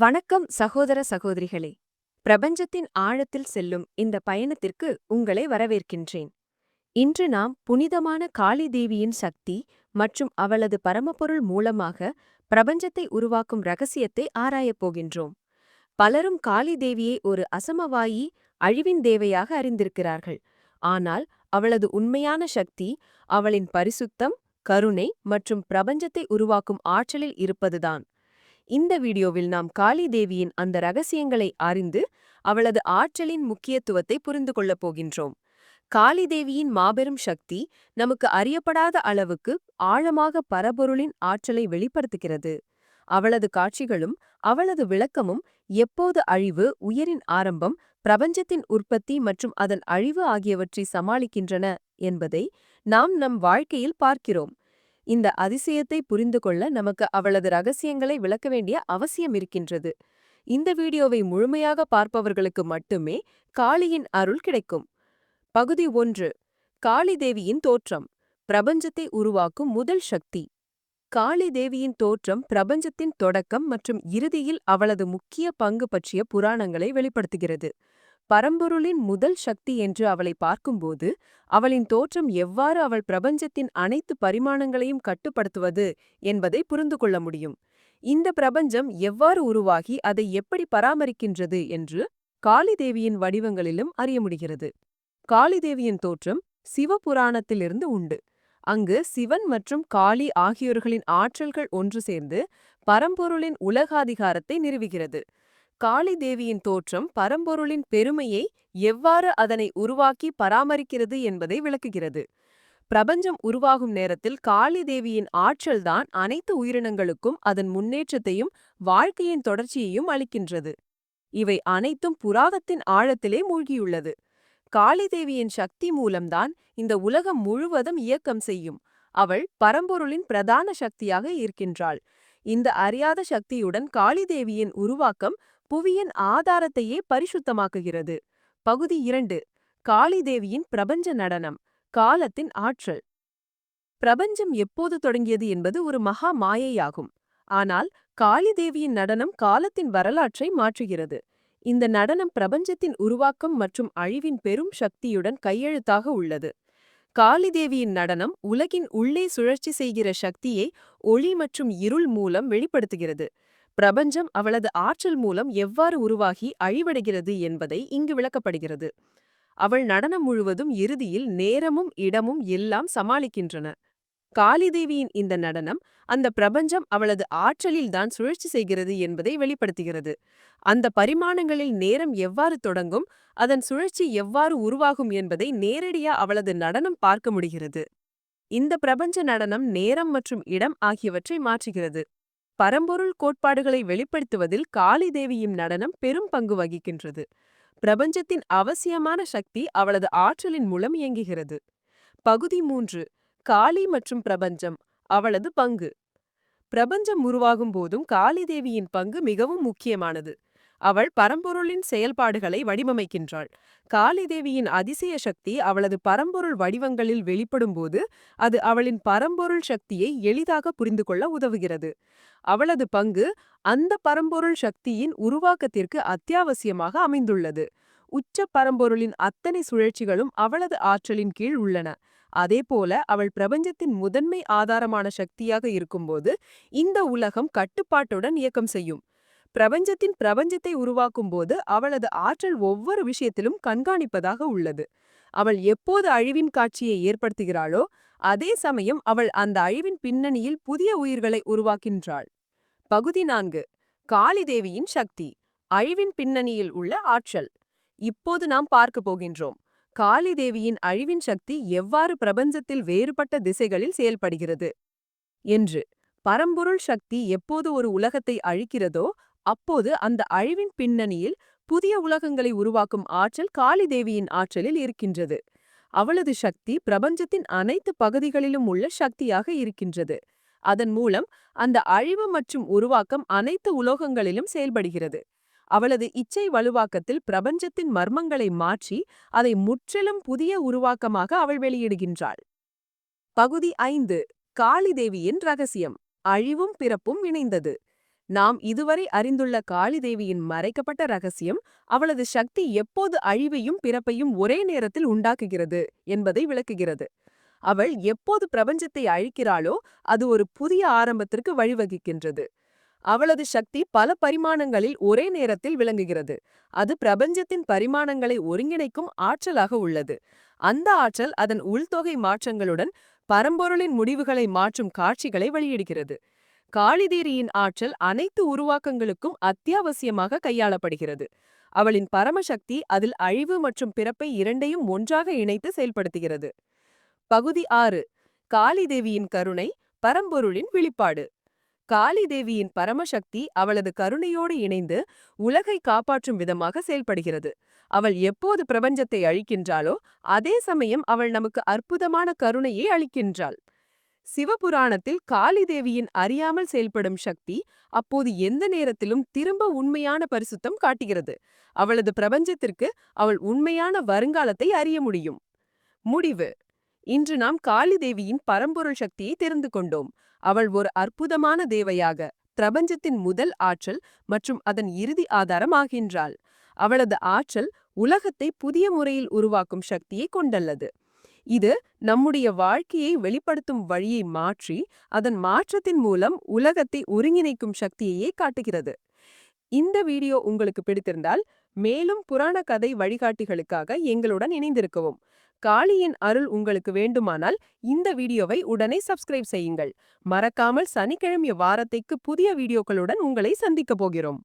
வணக்கம் சகோதர சகோதரிகளே. பிரபஞ்சத்தின் ஆழத்தில் செல்லும் இந்த பயணத்திற்கு உங்களை வரவேற்கின்றேன். இன்று நாம் புனிதமான காளி தேவியின் சக்தி மற்றும் அவளது பரமபொருள் மூலமாக பிரபஞ்சத்தை உருவாக்கும் ரகசியத்தை ஆராயப் போகின்றோம். பலரும் காளி தேவியை ஒரு அசமவாயி அழிவின் தேவையாக அறிந்திருக்கிறார்கள். ஆனால் அவளது உண்மையான சக்தி அவளின் பரிசுத்தம் கருணை மற்றும் பிரபஞ்சத்தை உருவாக்கும் ஆற்றலில் இருப்பதுதான். இந்த வீடியோவில் நாம் காளி தேவியின் அந்த ரகசியங்களை அறிந்து அவளது ஆற்றலின் முக்கியத்துவத்தை புரிந்து கொள்ளப் போகின்றோம். காளி தேவியின் மாபெரும் சக்தி நமக்கு அறியப்படாத அளவுக்கு ஆழமாக பரபொருளின் ஆற்றலை வெளிப்படுத்துகிறது. அவளது காட்சிகளும் அவளது விளக்கமும் எப்போது அழிவு உயரின் ஆரம்பம் பிரபஞ்சத்தின் உற்பத்தி மற்றும் அதன் அழிவு ஆகியவற்றை சமாளிக்கின்றன என்பதை நாம் நம் வாழ்க்கையில் பார்க்கிறோம். இந்த அதிசயத்தை புரிந்து கொள்ள நமக்கு அவளது ரகசியங்களை விளக்க வேண்டிய அவசியம் இருக்கின்றது. இந்த வீடியோவை முழுமையாக பார்ப்பவர்களுக்கு மட்டுமே காளியின் அருள் கிடைக்கும். பகுதி ஒன்று. காளி தேவியின் தோற்றம். பிரபஞ்சத்தை உருவாக்கும் முதல் சக்தி. காளி தேவியின் தோற்றம் பிரபஞ்சத்தின் தொடக்கம் மற்றும் இறுதியில் அவளது முக்கிய பங்கு பற்றிய புராணங்களை வெளிப்படுத்துகிறது. பரம்பொருளின் முதல் சக்தி என்று அவளை பார்க்கும்போது அவளின் தோற்றம் எவ்வாறு அவள் பிரபஞ்சத்தின் அனைத்து பரிமாணங்களையும் கட்டுப்படுத்துவது என்பதை புரிந்து கொள்ள முடியும். இந்த பிரபஞ்சம் எவ்வாறு உருவாகி அதை எப்படி பராமரிக்கின்றது என்று காளிதேவியின் வடிவங்களிலும் அறிய முடிகிறது. காளிதேவியின் தோற்றம் சிவபுராணத்திலிருந்து உண்டு. அங்கு சிவன் மற்றும் காளி ஆகியோர்களின் ஆற்றல்கள் ஒன்று சேர்ந்து பரம்பொருளின் உலகாதிகாரத்தை நிறுவுகிறது. காளி தேவியின் தோற்றம் பரம்பொருளின் பெருமையை எவ்வாறு அதனை உருவாக்கி பராமரிக்கிறது என்பதை விளக்குகிறது. பிரபஞ்சம் உருவாகும் நேரத்தில் காளி தேவியின் ஆற்றல்தான் அனைத்து உயிரினங்களுக்கும் அதன் முன்னேற்றத்தையும் வாழ்க்கையின் தொடர்ச்சியையும் அளிக்கின்றது. இவை அனைத்தும் புராகத்தின் ஆழத்திலே மூழ்கியுள்ளது. காளி தேவியின் சக்தி மூலம்தான் இந்த உலகம் முழுவதும் இயக்கம் செய்யும். அவள் பரம்பொருளின் பிரதான சக்தியாக இருக்கின்றாள். இந்த அறியாத சக்தியுடன் காளிதேவியின் உருவாக்கம் புவியின் ஆதாரத்தையே பரிசுத்தமாக்குகிறது. பகுதி இரண்டு காளிதேவியின் பிரபஞ்ச நடனம் காலத்தின் ஆற்றல். பிரபஞ்சம் எப்போது தொடங்கியது என்பது ஒரு மகா மாயையாகும். ஆனால் காளிதேவியின் நடனம் காலத்தின் வரலாற்றை மாற்றுகிறது. இந்த நடனம் பிரபஞ்சத்தின் உருவாக்கம் மற்றும் அழிவின் பெரும் சக்தியுடன் கையெழுத்தாக உள்ளது. காளிதேவியின் நடனம் உலகின் உள்ளே சுழற்சி செய்கிற சக்தியை ஒளி மற்றும் இருள் மூலம் வெளிப்படுத்துகிறது. பிரபஞ்சம் அவளது ஆற்றல் மூலம் எவ்வாறு உருவாகி அழிவடைகிறது என்பதை இங்கு விளக்கப்படுகிறது. அவள் நடனம் முழுவதும் இறுதியில் நேரமும் இடமும் எல்லாம் சமாளிக்கின்றன. காளிதேவியின் இந்த நடனம் அந்த பிரபஞ்சம் அவளது ஆற்றலில்தான் சுழற்சி செய்கிறது என்பதை வெளிப்படுத்துகிறது. அந்த பரிமாணங்களில் நேரம் எவ்வாறு தொடங்கும் அதன் சுழற்சி எவ்வாறு உருவாகும் என்பதை நேரடியா அவளது நடனம் பார்க்க முடிகிறது. இந்த பிரபஞ்ச நடனம் நேரம் மற்றும் இடம் ஆகியவற்றை மாற்றுகிறது. பரம்பொருள் கோட்பாடுகளை வெளிப்படுத்துவதில் காளி தேவியின் நடனம் பெரும் பங்கு வகிக்கின்றது. பிரபஞ்சத்தின் அவசியமான சக்தி அவளது ஆற்றலின் மூலம் இயங்குகிறது. பகுதி மூன்று காளி மற்றும் பிரபஞ்சம் அவளது பங்கு. பிரபஞ்சம் உருவாகும் போதும் காளி தேவியின் பங்கு மிகவும் முக்கியமானது. அவள் பரம்பொருளின் செயல்பாடுகளை வடிவமைக்கின்றாள். காளிதேவியின் அதிசய சக்தி அவளது பரம்பொருள் வடிவங்களில் வெளிப்படும்போது அது அவளின் பரம்பொருள் சக்தியை எளிதாக புரிந்து கொள்ள உதவுகிறது. அவளது பங்கு அந்த பரம்பொருள் சக்தியின் உருவாக்கத்திற்கு அத்தியாவசியமாக அமைந்துள்ளது. உச்ச பரம்பொருளின் அத்தனை சுழற்சிகளும் அவளது ஆற்றலின் கீழ் உள்ளன. அதேபோல அவள் பிரபஞ்சத்தின் முதன்மை ஆதாரமான சக்தியாக இருக்கும்போது இந்த உலகம் கட்டுப்பாட்டுடன் இயக்கம் செய்யும். பிரபஞ்சத்தின் பிரபஞ்சத்தை உருவாக்கும் போது அவளது ஆற்றல் ஒவ்வொரு விஷயத்திலும் கண்காணிப்பதாக உள்ளது. அவள் எப்போது அழிவின் காட்சியை ஏற்படுத்துகிறாளோ அதே சமயம் அவள் அந்த அழிவின் பின்னணியில் புதிய உயிர்களை உருவாக்கின்றாள். பகுதி நான்கு. காளிதேவியின் சக்தி. அழிவின் பின்னணியில் உள்ள ஆற்றல். இப்போது நாம் பார்க்க போகின்றோம். காளிதேவியின் அழிவின் சக்தி எவ்வாறு பிரபஞ்சத்தில் வேறுபட்ட திசைகளில் செயல்படுகிறது? என்று. பரம்பொருள் சக்தி எப்போது ஒரு உலகத்தை அழிக்கிறதோ அப்போது அந்த அழிவின் பின்னணியில் புதிய உலகங்களை உருவாக்கும் ஆற்றல் காளிதேவியின் ஆற்றலில் இருக்கின்றது. அவளது சக்தி பிரபஞ்சத்தின் அனைத்து பகுதிகளிலும் உள்ள சக்தியாக இருக்கின்றது. அதன் மூலம் அந்த அழிவு மற்றும் உருவாக்கம் அனைத்து உலோகங்களிலும் செயல்படுகிறது. அவளது இச்சை வலுவாக்கத்தில் பிரபஞ்சத்தின் மர்மங்களை மாற்றி அதை முற்றிலும் புதிய உருவாக்கமாக அவள் வெளியிடுகின்றாள். பகுதி ஐந்து. காளிதேவியின் ரகசியம். அழிவும் பிறப்பும் இணைந்தது. நாம் இதுவரை அறிந்துள்ள காளிதேவியின் மறைக்கப்பட்ட ரகசியம் அவளது சக்தி எப்போது அழிவையும் பிறப்பையும் ஒரே நேரத்தில் உண்டாக்குகிறது என்பதை விளக்குகிறது. அவள் எப்போது பிரபஞ்சத்தை அழிக்கிறாளோ அது ஒரு புதிய ஆரம்பத்திற்கு வழிவகுக்கின்றது. அவளது சக்தி பல பரிமாணங்களில் ஒரே நேரத்தில் விளங்குகிறது. அது பிரபஞ்சத்தின் பரிமாணங்களை ஒருங்கிணைக்கும் ஆற்றலாக உள்ளது. அந்த ஆற்றல் அதன் உள்தொகை மாற்றங்களுடன் பரம்பொருளின் முடிவுகளை மாற்றும் காட்சிகளை வெளியிடுகிறது. காளிதேரியின் ஆற்றல் அனைத்து உருவாக்கங்களுக்கும் அத்தியாவசியமாக கையாளப்படுகிறது. அவளின் பரமசக்தி அதில் அழிவு மற்றும் பிறப்பை இரண்டையும் ஒன்றாக இணைத்து செயல்படுத்துகிறது. பகுதி ஆறு காளிதேவியின் கருணை பரம்பொருளின் வெளிப்பாடு. காளிதேவியின் பரமசக்தி அவளது கருணையோடு இணைந்து உலகை காப்பாற்றும் விதமாக செயல்படுகிறது. அவள் எப்போது பிரபஞ்சத்தை அழிக்கின்றாளோ அதே சமயம் அவள் நமக்கு அற்புதமான கருணையை அளிக்கின்றாள். சிவபுராணத்தில் காளிதேவியின் அறியாமல் செயல்படும் சக்தி அப்போது எந்த நேரத்திலும் திரும்ப உண்மையான பரிசுத்தம் காட்டுகிறது. அவளது பிரபஞ்சத்திற்கு அவள் உண்மையான வருங்காலத்தை அறிய முடியும். முடிவு. இன்று நாம் காளிதேவியின் பரம்பொருள் சக்தியை தெரிந்து கொண்டோம். அவள் ஒரு அற்புதமான தேவையாக பிரபஞ்சத்தின் முதல் ஆற்றல் மற்றும் அதன் இறுதி ஆதாரம் ஆகின்றாள். அவளது ஆற்றல் உலகத்தை புதிய முறையில் உருவாக்கும் சக்தியை கொண்டல்லது. இது நம்முடைய வாழ்க்கையை வெளிப்படுத்தும் வழியை மாற்றி அதன் மாற்றத்தின் மூலம் உலகத்தை ஒருங்கிணைக்கும் சக்தியையே காட்டுகிறது. இந்த வீடியோ உங்களுக்கு பிடித்திருந்தால் மேலும் புராண கதை வழிகாட்டிகளுக்காக எங்களுடன் இணைந்திருக்கவும். காளியின் அருள் உங்களுக்கு வேண்டுமானால் இந்த வீடியோவை உடனே சப்ஸ்கிரைப் செய்யுங்கள். மறக்காமல் சனிக்கிழமை வாரத்தைக்கு புதிய வீடியோக்களுடன் உங்களை சந்திக்கப் போகிறோம்.